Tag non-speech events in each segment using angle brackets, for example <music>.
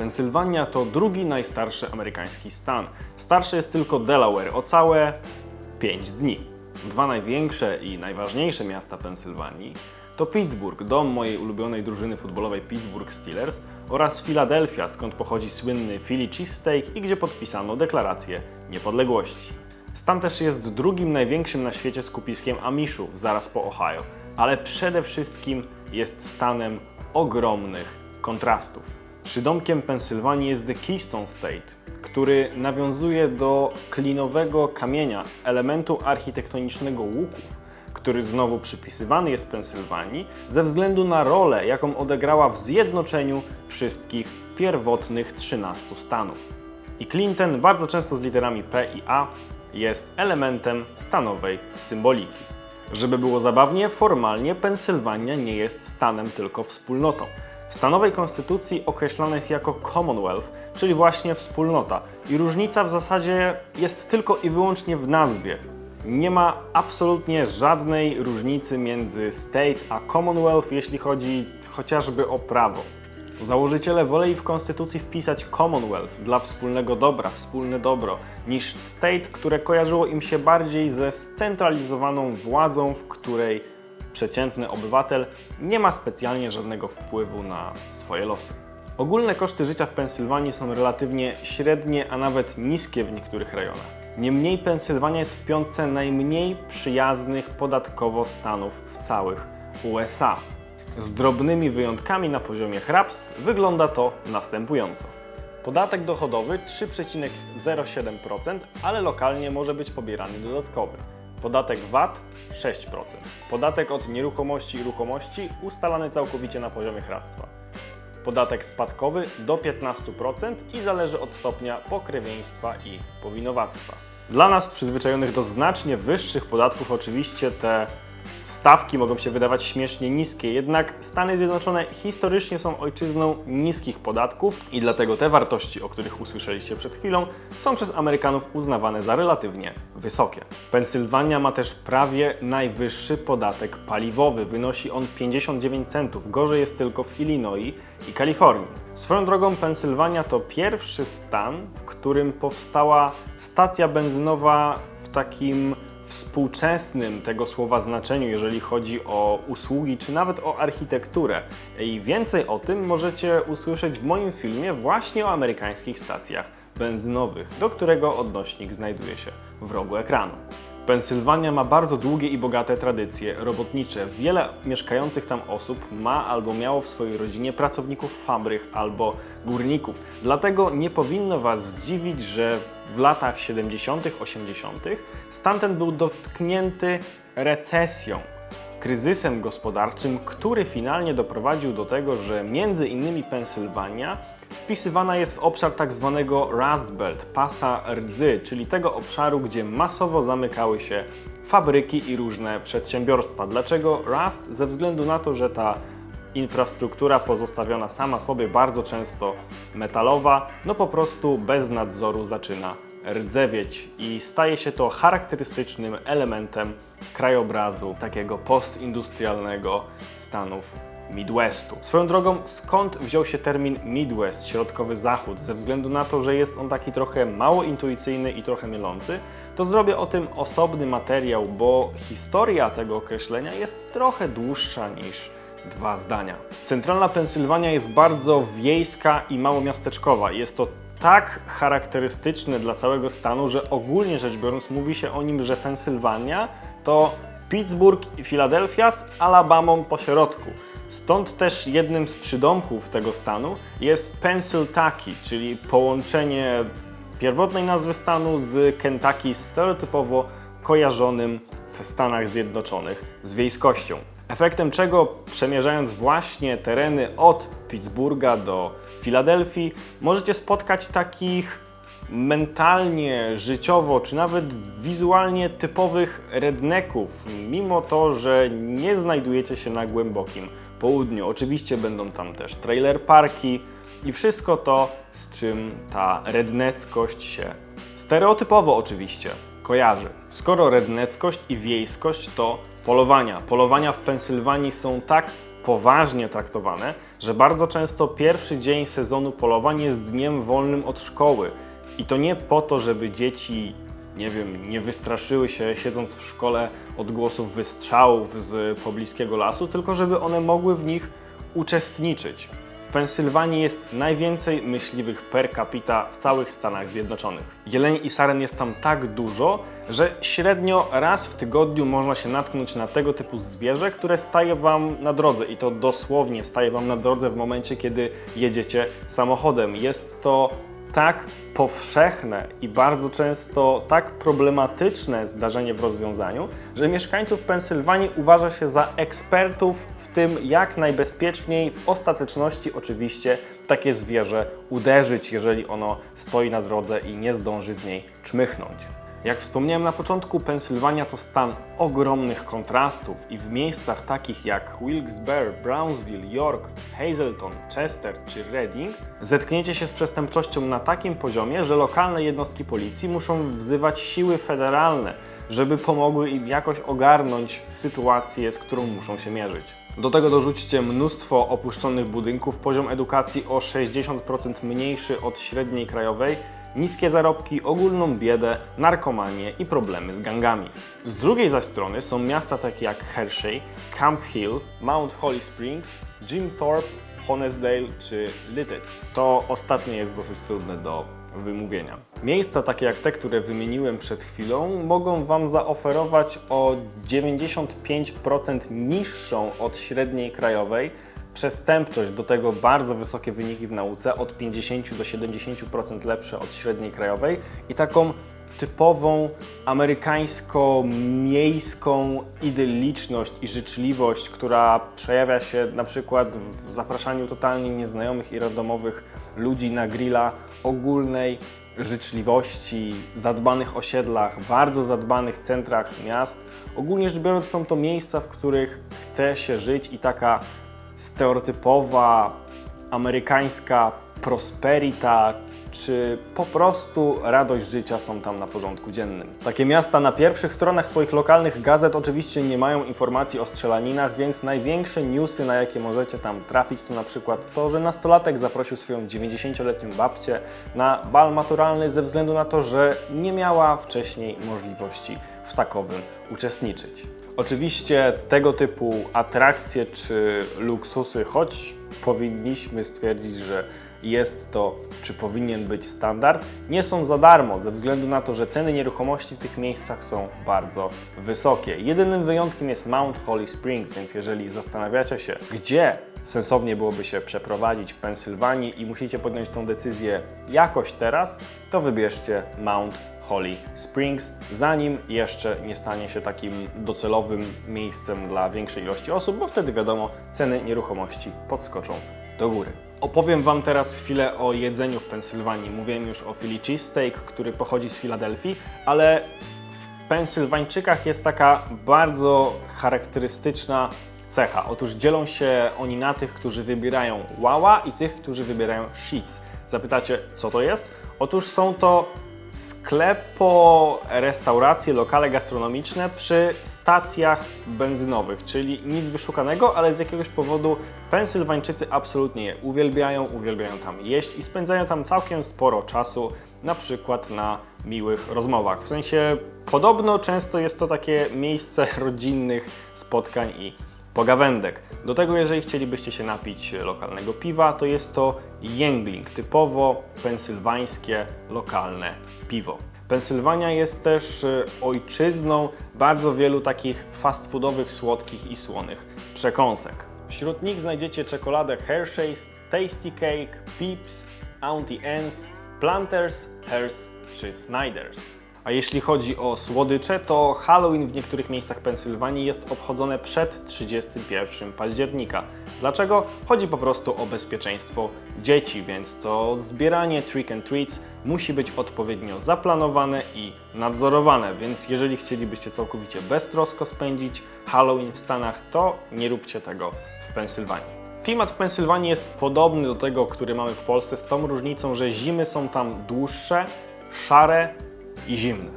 Pensylwania to drugi najstarszy amerykański stan. Starszy jest tylko Delaware o całe 5 dni. Dwa największe i najważniejsze miasta Pensylwanii to Pittsburgh, dom mojej ulubionej drużyny futbolowej Pittsburgh Steelers oraz Filadelfia, skąd pochodzi słynny Philly Cheesesteak i gdzie podpisano deklarację niepodległości. Stan też jest drugim największym na świecie skupiskiem Amishów, zaraz po Ohio, ale przede wszystkim jest stanem ogromnych kontrastów. Przydomkiem Pensylwanii jest The Keystone State, który nawiązuje do klinowego kamienia, elementu architektonicznego łuków, który znowu przypisywany jest Pensylwanii ze względu na rolę, jaką odegrała w zjednoczeniu wszystkich pierwotnych 13 stanów. I Clinton bardzo często z literami P i A jest elementem stanowej symboliki. Żeby było zabawnie, formalnie Pensylwania nie jest stanem, tylko wspólnotą. W stanowej konstytucji określana jest jako Commonwealth, czyli właśnie wspólnota. I różnica w zasadzie jest tylko i wyłącznie w nazwie. Nie ma absolutnie żadnej różnicy między state a Commonwealth, jeśli chodzi chociażby o prawo. Założyciele woleli w konstytucji wpisać Commonwealth dla wspólnego dobra, wspólne dobro, niż state, które kojarzyło im się bardziej ze scentralizowaną władzą, w której przeciętny obywatel nie ma specjalnie żadnego wpływu na swoje losy. Ogólne koszty życia w Pensylwanii są relatywnie średnie, a nawet niskie w niektórych rejonach. Niemniej Pensylwania jest w piątce najmniej przyjaznych podatkowo stanów w całych USA. Z drobnymi wyjątkami na poziomie hrabstw wygląda to następująco. Podatek dochodowy 3,07%, ale lokalnie może być pobierany dodatkowy. Podatek VAT 6%. Podatek od nieruchomości i ruchomości ustalany całkowicie na poziomie hrabstwa. Podatek spadkowy do 15% i zależy od stopnia pokrewieństwa i powinowactwa. Dla nas przyzwyczajonych do znacznie wyższych podatków oczywiście te stawki mogą się wydawać śmiesznie niskie, jednak Stany Zjednoczone historycznie są ojczyzną niskich podatków i dlatego te wartości, o których usłyszeliście przed chwilą, są przez Amerykanów uznawane za relatywnie wysokie. Pensylwania ma też prawie najwyższy podatek paliwowy, wynosi on 59 centów, gorzej jest tylko w Illinois i Kalifornii. Swoją drogą Pensylwania to pierwszy stan, w którym powstała stacja benzynowa w takim współczesnym tego słowa znaczeniu, jeżeli chodzi o usługi czy nawet o architekturę. I więcej o tym możecie usłyszeć w moim filmie właśnie o amerykańskich stacjach benzynowych, do którego odnośnik znajduje się w rogu ekranu. Pensylwania ma bardzo długie i bogate tradycje robotnicze. Wiele mieszkających tam osób ma albo miało w swojej rodzinie pracowników fabryk albo górników. Dlatego nie powinno Was zdziwić, że w latach 70., 80. stan ten był dotknięty recesją, kryzysem gospodarczym, który finalnie doprowadził do tego, że między innymi Pensylwania wpisywana jest w obszar tak zwanego Rust Belt, pasa rdzy, czyli tego obszaru, gdzie masowo zamykały się fabryki i różne przedsiębiorstwa. Dlaczego Rust? Ze względu na to, że ta infrastruktura pozostawiona sama sobie, bardzo często metalowa, no po prostu bez nadzoru zaczyna rdzewieć i staje się to charakterystycznym elementem krajobrazu takiego postindustrialnego Stanów Midwestu. Swoją drogą, skąd wziął się termin Midwest, środkowy zachód? Ze względu na to, że jest on taki trochę mało intuicyjny i trochę mylący, to zrobię o tym osobny materiał, bo historia tego określenia jest trochę dłuższa niż dwa zdania. Centralna Pensylwania jest bardzo wiejska i mało miasteczkowa. Jest to tak charakterystyczne dla całego stanu, że ogólnie rzecz biorąc mówi się o nim, że Pensylwania to Pittsburgh i Filadelfia z Alabamą po środku. Stąd też jednym z przydomków tego stanu jest Pennsylvania, czyli połączenie pierwotnej nazwy stanu z Kentucky stereotypowo kojarzonym w Stanach Zjednoczonych z wiejskością. Efektem czego, przemierzając właśnie tereny od Pittsburgha do Filadelfii, możecie spotkać takich mentalnie, życiowo, czy nawet wizualnie typowych redneków, mimo to, że nie znajdujecie się na głębokim południu. Oczywiście będą tam też trailer parki i wszystko to, z czym ta redneckość się stereotypowo oczywiście kojarzy. Skoro redneckość i wiejskość to polowania. Polowania w Pensylwanii są tak poważnie traktowane, że bardzo często pierwszy dzień sezonu polowań jest dniem wolnym od szkoły. I to nie po to, żeby dzieci, nie wiem, nie wystraszyły się siedząc w szkole odgłosów wystrzałów z pobliskiego lasu, tylko żeby one mogły w nich uczestniczyć. Pensylwanii jest najwięcej myśliwych per capita w całych Stanach Zjednoczonych. Jeleni i saren jest tam tak dużo, że średnio raz w tygodniu można się natknąć na tego typu zwierzę, które staje Wam na drodze i to dosłownie staje Wam na drodze w momencie, kiedy jedziecie samochodem. Jest to tak powszechne i bardzo często tak problematyczne zdarzenie w rozwiązaniu, że mieszkańców Pensylwanii uważa się za ekspertów w tym, jak najbezpieczniej, w ostateczności oczywiście, takie zwierzę uderzyć, jeżeli ono stoi na drodze i nie zdąży z niej czmychnąć. Jak wspomniałem na początku, Pensylwania to stan ogromnych kontrastów i w miejscach takich jak Wilkes-Barre, Brownsville, York, Hazleton, Chester czy Reading zetkniecie się z przestępczością na takim poziomie, że lokalne jednostki policji muszą wzywać siły federalne, żeby pomogły im jakoś ogarnąć sytuację, z którą muszą się mierzyć. Do tego dorzućcie mnóstwo opuszczonych budynków, poziom edukacji o 60% mniejszy od średniej krajowej, niskie zarobki, ogólną biedę, narkomanię i problemy z gangami. Z drugiej zaś strony są miasta takie jak Hershey, Camp Hill, Mount Holly Springs, Jim Thorpe, Honesdale czy Lititz. To ostatnie jest dosyć trudne do wymówienia. Miejsca takie jak te, które wymieniłem przed chwilą, mogą Wam zaoferować o 95% niższą od średniej krajowej przestępczość, do tego bardzo wysokie wyniki w nauce, od 50 do 70% lepsze od średniej krajowej i taką typową amerykańsko-miejską idylliczność i życzliwość, która przejawia się na przykład w zapraszaniu totalnie nieznajomych i randomowych ludzi na grilla ogólnej życzliwości, zadbanych osiedlach, bardzo zadbanych centrach miast. Ogólnie rzecz biorąc są to miejsca, w których chce się żyć i taka stereotypowa amerykańska prosperita czy po prostu radość życia są tam na porządku dziennym. Takie miasta na pierwszych stronach swoich lokalnych gazet oczywiście nie mają informacji o strzelaninach, więc największe newsy, na jakie możecie tam trafić, to na przykład to, że nastolatek zaprosił swoją 90-letnią babcię na bal maturalny ze względu na to, że nie miała wcześniej możliwości w takowym uczestniczyć. Oczywiście tego typu atrakcje czy luksusy, choć powinniśmy stwierdzić, że jest to, czy powinien być standard, nie są za darmo, ze względu na to, że ceny nieruchomości w tych miejscach są bardzo wysokie. Jedynym wyjątkiem jest Mount Holly Springs, więc jeżeli zastanawiacie się, gdzie sensownie byłoby się przeprowadzić w Pensylwanii i musicie podjąć tą decyzję jakoś teraz, to wybierzcie Mount Holly Springs, zanim jeszcze nie stanie się takim docelowym miejscem dla większej ilości osób, bo wtedy wiadomo, ceny nieruchomości podskoczą do góry. Opowiem Wam teraz chwilę o jedzeniu w Pensylwanii. Mówiłem już o Philly Cheesesteak, który pochodzi z Filadelfii, ale w Pensylwańczykach jest taka bardzo charakterystyczna cecha. Otóż dzielą się oni na tych, którzy wybierają Wawa i tych, którzy wybierają Sheets. Zapytacie, co to jest? Otóż są to sklepo, restauracje, lokale gastronomiczne przy stacjach benzynowych, czyli nic wyszukanego, ale z jakiegoś powodu Pensylwańczycy absolutnie je uwielbiają, uwielbiają tam jeść i spędzają tam całkiem sporo czasu, na przykład na miłych rozmowach. W sensie podobno często jest to takie miejsce <laughs> rodzinnych spotkań i pogawędek. Do tego, jeżeli chcielibyście się napić lokalnego piwa, to jest to Yingling, typowo pensylwańskie lokalne piwo. Pensylwania jest też y, ojczyzną bardzo wielu takich fast foodowych, słodkich i słonych przekąsek. Wśród nich znajdziecie czekoladę Hershey's, Tasty Cake, Peeps, Auntie Anne's, Planters, Hers czy Snyder's. A jeśli chodzi o słodycze, to Halloween w niektórych miejscach Pensylwanii jest obchodzone przed 31 października. Dlaczego? Chodzi po prostu o bezpieczeństwo dzieci, więc to zbieranie trick and treats musi być odpowiednio zaplanowane i nadzorowane, więc jeżeli chcielibyście całkowicie beztrosko spędzić Halloween w Stanach, to nie róbcie tego w Pensylwanii. Klimat w Pensylwanii jest podobny do tego, który mamy w Polsce, z tą różnicą, że zimy są tam dłuższe, szare i zimne.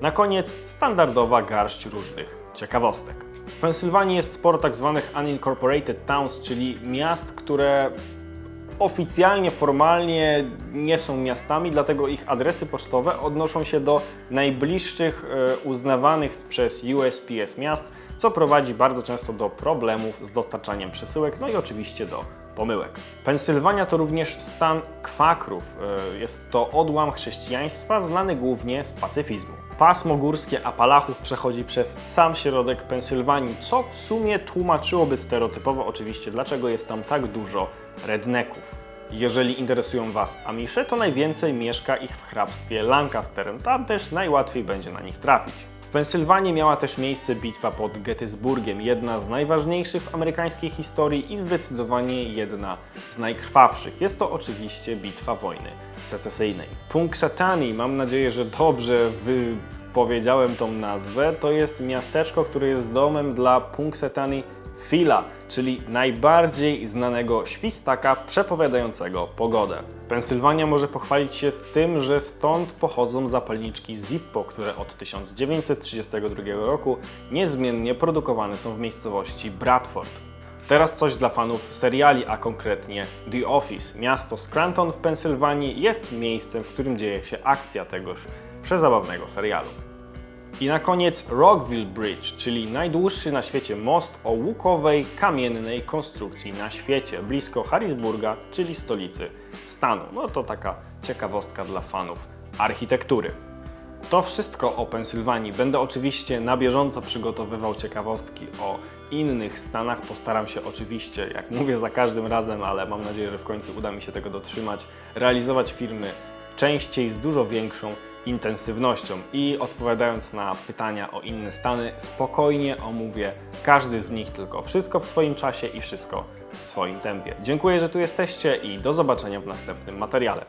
Na koniec standardowa garść różnych ciekawostek. W Pensylwanii jest sporo tak zwanych unincorporated towns, czyli miast, które oficjalnie, formalnie nie są miastami, dlatego ich adresy pocztowe odnoszą się do najbliższych e, uznawanych przez USPS miast, co prowadzi bardzo często do problemów z dostarczaniem przesyłek, no i oczywiście do pomyłek. Pensylwania to również stan kwakrów. E, Jest to odłam chrześcijaństwa znany głównie z pacyfizmu. Pasmo górskie Apalachów przechodzi przez sam środek Pensylwanii, co w sumie tłumaczyłoby stereotypowo oczywiście, dlaczego jest tam tak dużo redneków. Jeżeli interesują Was Amisze, to najwięcej mieszka ich w hrabstwie Lancaster. Tam też najłatwiej będzie na nich trafić. W Pensylwanii miała też miejsce bitwa pod Gettysburgiem, jedna z najważniejszych w amerykańskiej historii i zdecydowanie jedna z najkrwawszych. Jest to oczywiście bitwa wojny secesyjnej. Punxsutawney, mam nadzieję, że dobrze wypowiedziałem tą nazwę, to jest miasteczko, które jest domem dla Punxsutawney Phila, czyli najbardziej znanego świstaka przepowiadającego pogodę. Pensylwania może pochwalić się z tym, że stąd pochodzą zapalniczki Zippo, które od 1932 roku niezmiennie produkowane są w miejscowości Bradford. Teraz coś dla fanów seriali, a konkretnie The Office. Miasto Scranton w Pensylwanii jest miejscem, w którym dzieje się akcja tegoż przezabawnego serialu. I na koniec Rockville Bridge, czyli najdłuższy na świecie most o łukowej, kamiennej konstrukcji na świecie, blisko Harrisburga, czyli stolicy stanu. No to taka ciekawostka dla fanów architektury. To wszystko o Pensylwanii. Będę oczywiście na bieżąco przygotowywał ciekawostki o innych stanach. Postaram się oczywiście, jak mówię za każdym razem, ale mam nadzieję, że w końcu uda mi się tego dotrzymać, realizować filmy częściej z dużo większą intensywnością. I odpowiadając na pytania o inne stany, spokojnie omówię każdy z nich, tylko wszystko w swoim czasie i wszystko w swoim tempie. Dziękuję, że tu jesteście i do zobaczenia w następnym materiale.